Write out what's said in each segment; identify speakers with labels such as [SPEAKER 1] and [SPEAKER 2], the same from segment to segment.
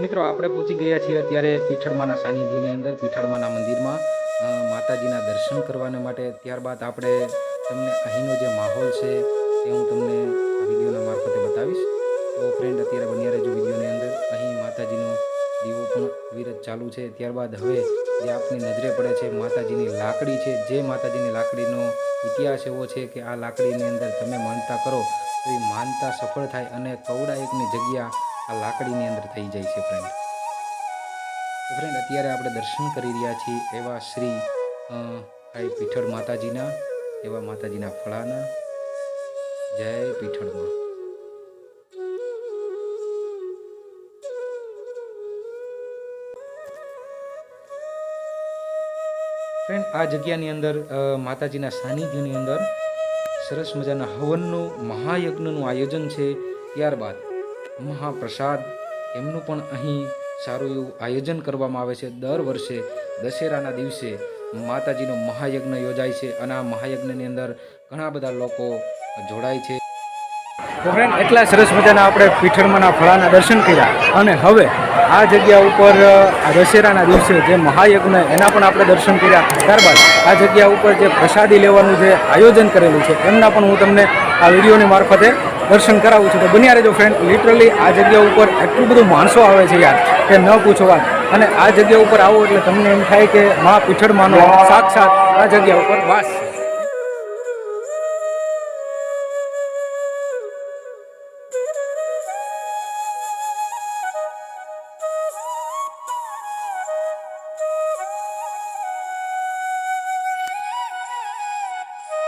[SPEAKER 1] મિત્રો, આપણે પહોંચી ગયા છીએ અત્યારે પીઠળમાના સાનિધ્યની અંદર, પીઠળમાના મંદિરમાં માતાજીના દર્શન કરવાને માટે. ત્યારબાદ આપણે તમને અહીંનો જે માહોલ છે તે હું તમને આ વિડીયોના મારફતે બતાવીશ. તો ફ્રેન્ડ અત્યારે બન્યા રહેજો વિડીયોની અંદર. અહીં માતાજીનો દીવો પણ વિરત ચાલુ છે. ત્યારબાદ હવે જે આપની નજરે પડે છે માતાજીની લાકડી છે, જે માતાજીની લાકડીનો ઇતિહાસ એવો છે કે આ લાકડીની અંદર તમે માનતા કરો તો એ માનતા સફળ થાય અને કવડા એકની જગ્યા આ લાકડીની અંદર થઈ જાય છે ફ્રેન્ડ ફ્રેન્ડ અત્યારે આપણે દર્શન કરી રહ્યા છીએ એવા શ્રી આ પીઠળ માતાજીના, એવા માતાજીના ફળાના. જય પીઠળમાં. ફ્રેન્ડ આ જગ્યાની અંદર માતાજીના સાનિધ્યની અંદર સરસ મજાના હવનનું, મહાયજ્ઞનું આયોજન છે. ત્યારબાદ મહાપ્રસાદ. એમનું પણ અહીં સારું એવું આયોજન કરવામાં આવે છે. દર વર્ષે દશેરાના દિવસે માતાજીનો મહાયજ્ઞ યોજાય છે અને આ મહાયજ્ઞની અંદર ઘણા બધા લોકો જોડાય છે. ફ્રેન્ડ એટલા સરસ મજાના આપણે પીઠરમાના ફળાના દર્શન કર્યા. અને હવે આ જગ્યા ઉપર દશેરાના દિવસે જે મહાયજ્ઞ, એના પણ આપણે દર્શન કર્યા. ત્યારબાદ આ જગ્યા ઉપર જે પ્રસાદી લેવાનું જે આયોજન કરેલું છે, એમના પણ હું તમને આ વિડીયોની મારફતે દર્શન કરાવું છું. તો બન્યા રહેજો ફ્રેન્ડ લિટરલી આ જગ્યા ઉપર એટલું બધું માણસો આવે છે યાર કે ન પૂછો વાત. અને આ જગ્યા ઉપર આવો એટલે તમને એમ થાય કે મા પીઠળમાંનો સાક્ષાત આ જગ્યા ઉપર વાસ. છે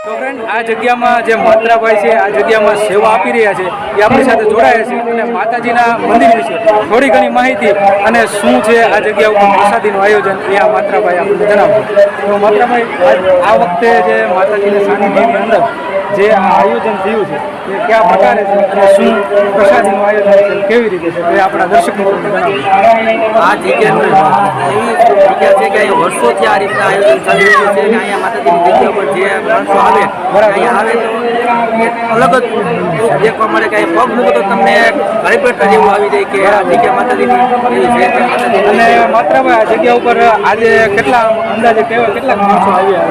[SPEAKER 1] તો ફ્રેન્ડ આ જગ્યામાં જે માત્રાભાઈ છે, આ જગ્યામાં સેવા આપી રહ્યા છે, એ આપણી સાથે જોડાયા છે અને માતાજીના મંદિર વિશે થોડી ઘણી માહિતી અને શું છે આ જગ્યા ઉપર પ્રસાદીનું આયોજન, એ આ માત્રાભાઈ આપણને જણાવશે તો માત્રાભાઈ, આ વખતે જે માતાજીના સાનિધ્યની અંદર જે આ આયોજન થયું છે એ કયા પ્રકારે છે અને શું પ્રસાદીનું આયોજન છે કેવી રીતે છે તે આપણા દર્શક મિત્રોને જણાવજો
[SPEAKER 2] આ જગ્યા છે કે વર્ષોથી આ રીતના આયોજન ચાલી રહ્યું છે અને અહીંયા માતાજીની જગ્યા પર જે માણસો આવે અહીંયા આવે તો એક અલગ જ દેખવા મળે કે પગ મૂકો તો તમને ઘરે પેટા જેવું આવી જાય કે આ જગ્યા માતાજી
[SPEAKER 1] અને માત્ર આ જગ્યા ઉપર આજે કેટલા અંદાજે કેવા કેટલા માણસો આવ્યા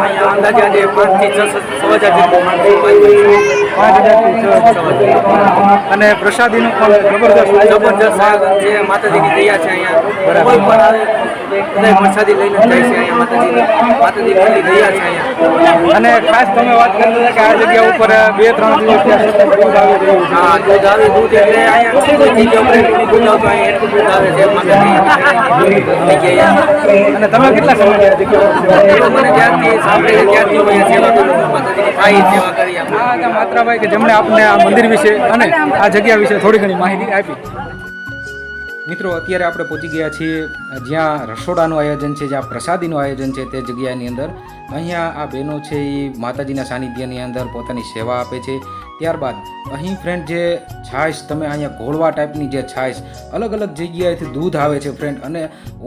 [SPEAKER 2] અહીંયા અંદાજે આજે પાંચથી છ છ હજાર છે.
[SPEAKER 1] છ અને પ્રસાદીનું પણ જબરદસ્ત
[SPEAKER 2] જબરજસ્ત આ જે માતાજીની દયા છે અહીંયા. કોઈ પણ આવે બધા પ્રસાદી લઈને જાય છે અહીંયા માતાજીની. માતાજીની દયા છે અહીંયા.
[SPEAKER 1] અને ખાસ તમે વાત કરી હતા કે આ જગ્યા ઉપર બે ત્રણ દિવસ દૂધ આવી રહ્યું છે.
[SPEAKER 2] હા દૂધ આવે દૂધ એટલે અહીંયા જગ્યા ઉપર દૂધ આવતું અહીંયા એટલું દૂધ આવે છે માતાજી
[SPEAKER 1] અને તમે કેટલા સમય આ જગ્યા ઉપર? સેવા કરી?
[SPEAKER 2] એ મને જ્યારથી સાંભળે ત્યારથી હું સેવા કરું છું માતાજીની થાય સેવા કરી આપણે
[SPEAKER 1] આ હતા માત્રાભાઈ કે જેમણે આપણને આ મંદિર વિશે અને આ જગ્યા વિશે થોડી ઘણી માહિતી આપી. મિત્રો, અત્યારે આપણે પહોંચી ગયા છીએ જ્યાં રસોડાનું આયોજન છે, જ્યાં પ્રસાદીનું આયોજન છે તે જગ્યાની અંદર. અહીંયા આ બહેનો છે એ માતાજીના સાનિધ્યની અંદર પોતાની સેવા આપે છે. ત્યારબાદ અહીં ફ્રેન્ડ જે છાશ, તમે અહીંયા ઘોળવા ટાઈપની જે છાશ, અલગ અલગ જગ્યાએથી દૂધ આવે છે ફ્રેન્ડ અને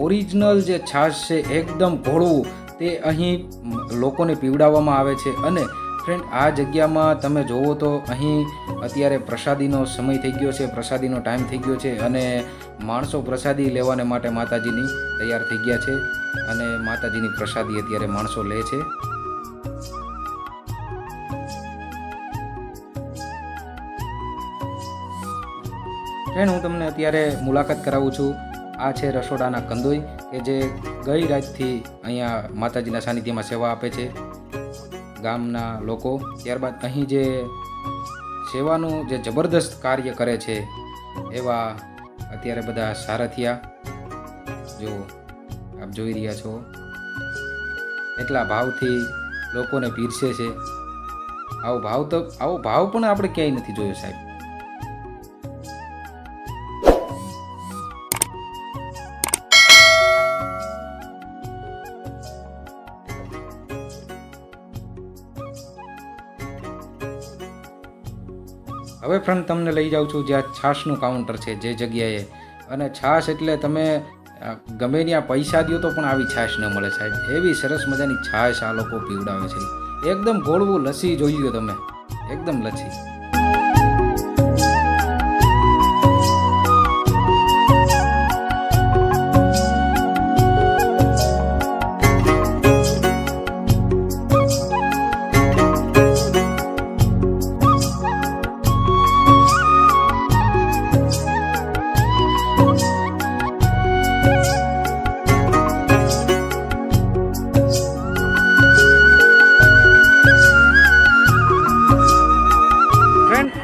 [SPEAKER 1] ઓરિજિનલ જે છાશ છે, એકદમ ઘોળવું, તે અહીં લોકોને પીવડાવવામાં આવે છે. અને ફ્રેન્ડ આ જગ્યામાં તમે જોવો તો અહીં અત્યારે પ્રસાદીનો સમય થઈ ગયો છે, પ્રસાદીનો ટાઈમ થઈ ગયો છે અને માણસો પ્રસાદી લેવાને માટે માતાજીની તૈયાર થઈ ગયા છે અને માતાજીની પ્રસાદી અત્યારે માણસો લે છે. ફ્રેન્ડ હું તમને અત્યારે મુલાકાત કરાવું છું. આ છે રસોડાના કંદોઈ કે જે ગઈ રાતથી અહીંયા માતાજીના સાનિધ્યમાં સેવા આપે છે. ગામના લોકો ત્યારબાદ અહીં જે સેવાનું જે જબરદસ્ત કાર્ય કરે છે, એવા અત્યારે બધા સારથિયા જો આપ જોઈ રહ્યા છો, એટલા ભાવથી લોકોને પીરસે છે. આવો ભાવ તો, આવો ભાવ પણ આપણે ક્યાંય નથી જોયો સાહેબ. હવે ફ્રેન્ડ તમને લઈ જાઉં છું જ્યાં છાશનું કાઉન્ટર છે જે જગ્યાએ. અને છાશ એટલે તમે ગમે ત્યાં પૈસા દો તો પણ આવી છાશ ન મળે સાહેબ. એવી સરસ મજાની છાશ આ લોકો પીવડાવે છે. એકદમ ગોળવું લસ્સી જોયું તમે. એકદમ લચ્છી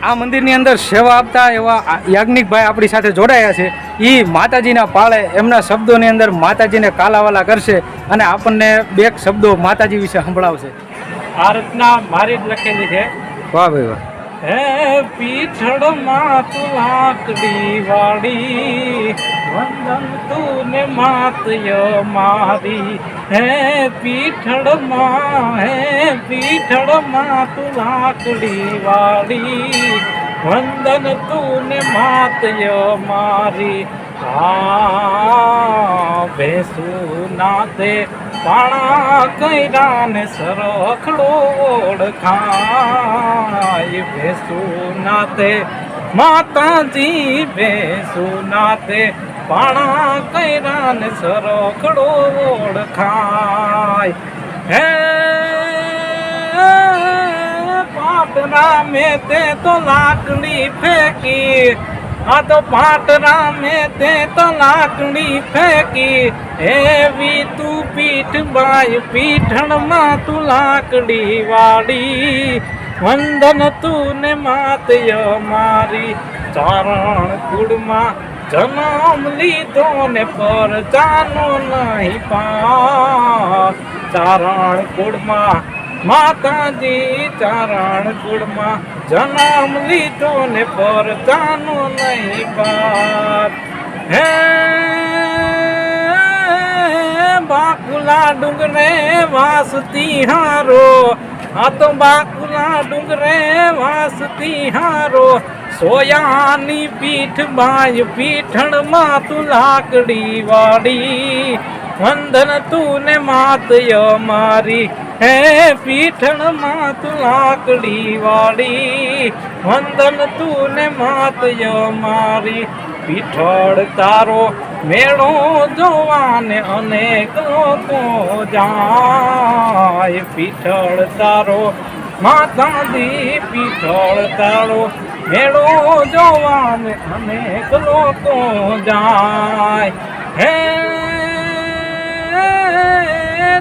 [SPEAKER 3] આ મંદિરની અંદર સેવા આપતા એવા યાજ્ઞિકભાઈ આપણી સાથે જોડાયા છે. એ માતાજીના પાળે એમના શબ્દોની અંદર માતાજીને કાલાવાલા કરશે અને આપણને બે શબ્દો માતાજી વિશે સંભળાવશે.
[SPEAKER 4] આ રચના મારી જ લખેલી છે.
[SPEAKER 3] વાહ ભાઈ વાહ.
[SPEAKER 4] હે પીઠળમાં તું લાકડી વાળી વંદન તું ને માતય મારી. હે પીઠળમાં હે પીઠળમાં તું લાકડી વાળી. વંદન તું ને માતય મારી. હા, ભેસું નાતે પાણા કૈરા ને સરખડો ઓળખાય. ભેસું નાતે માતાજી ભેસું પાણા કૈરા ને સરખડો ઓળખાય. હે પાટરા મેં તે તો લાકડી ફેંકી. આ તો પાટરા મેં તે તો લાકડી ફેંકી. એવી તું પીઠ બાય પીઠણમાં તું લાકડી વાળી. વંદન તું ને માતય મારી. ચારણ કુળમાં જન્મ લીધો ને પર જાનો નહીં પા ચારણ કુળમાં માતાજી ચારણ કુળમાં જન્મ લીધો ને પર જાનો નહીં પાર. હે બાકુલા ડુંગરે વાસતી હારો. આ તો બાકુલા ડુંગરે વાસતી હારો. સોયાની પીઠ બાય પીઠણમાં તું લાકડી વાડી વંદન તું ને માતય મારી હે પીઠણમાં તું લાકડી વાડી વંદન તું ને માતય મારી પીઠળ તારો મેળો જોવાને અનેક લોકો જાય. પીઠળ તારો માતાજી, પીઠળ તારો મેળો જોવાને એકલો તો જાય. હે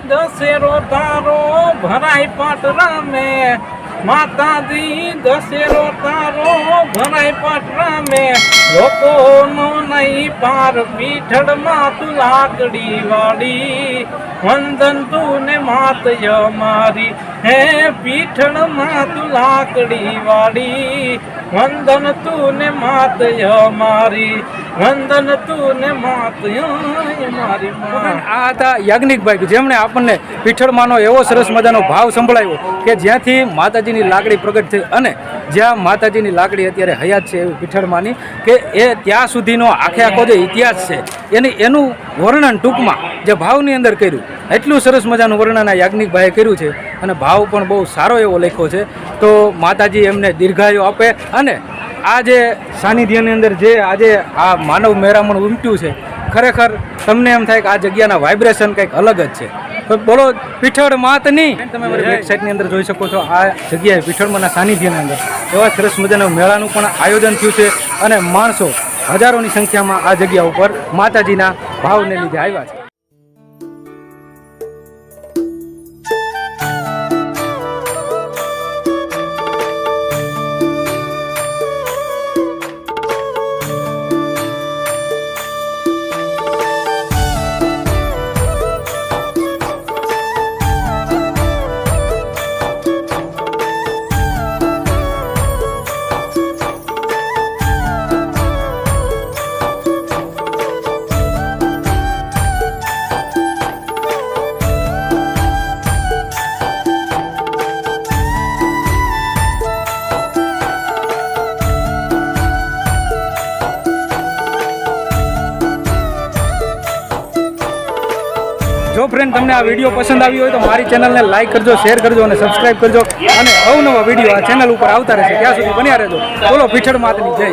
[SPEAKER 4] દશેરો તારો ભરાય પાટરા મેં માતાજી દશેરો તારો ભરાય પટરા મે લોકો નો નહીં પાર પીઠળમાં તું લાકડી વાડી વંદન તું ને માતય મારી હે પીઠળમાં તું લાકડી વાડી વંદન તું ને માતય મારી વંદન તું ને મારી
[SPEAKER 1] આ હતા યાજ્ઞિકભાઈ જેમણે આપણને પીઠળમાંનો એવો સરસ મજાનો ભાવ સંભળાવ્યો કે જ્યાંથી માતાજીની લાકડી પ્રગટ થઈ અને જ્યાં માતાજીની લાકડી અત્યારે હયાત છે એવી પીઠળમાંની કે એ ત્યાં સુધીનો આખે આખો જે ઇતિહાસ છે એની એનું વર્ણન ટૂંકમાં જે ભાવની અંદર કર્યું એટલું સરસ મજાનું વર્ણન આ યાજ્ઞિકભાઈએ કર્યું છે અને ભાવ પણ બહુ સારો એવો લખ્યો છે. તો માતાજી એમને દીર્ઘાયુ આપે અને આ જે સાનિધ્યની અંદર જે આજે આ માનવ મેરામણ ઉમટ્યું છે, ખરેખર તમને એમ થાય કે આ જગ્યાના વાઇબ્રેશન કંઈક અલગ જ છે. તો બોલો, પીઠળ નહીં તમે મારી વેબસાઇટની અંદર જોઈ શકો છો, આ જગ્યાએ પીઠળમાંના સાનિધ્યની અંદર. એવા સરસ મજાના મેળાનું પણ આયોજન થયું છે અને માણસો હજારોની સંખ્યામાં આ જગ્યા ઉપર માતાજીના ભાવને લીધે આવ્યા છે. ફ્રેન્ડ તમને આ વીડિયો પસંદ આવ્યો હોય તો મારી ચેનલને લાઈક કરજો શેર કરજો અને સબસ્ક્રાઇબ કરજો. અને અવનવા વીડિયો આ ચેનલ ઉપર આવતા રહેશે ત્યાં સુધી બન્યા રહેજો. બોલો, પીઠળ માતની જય.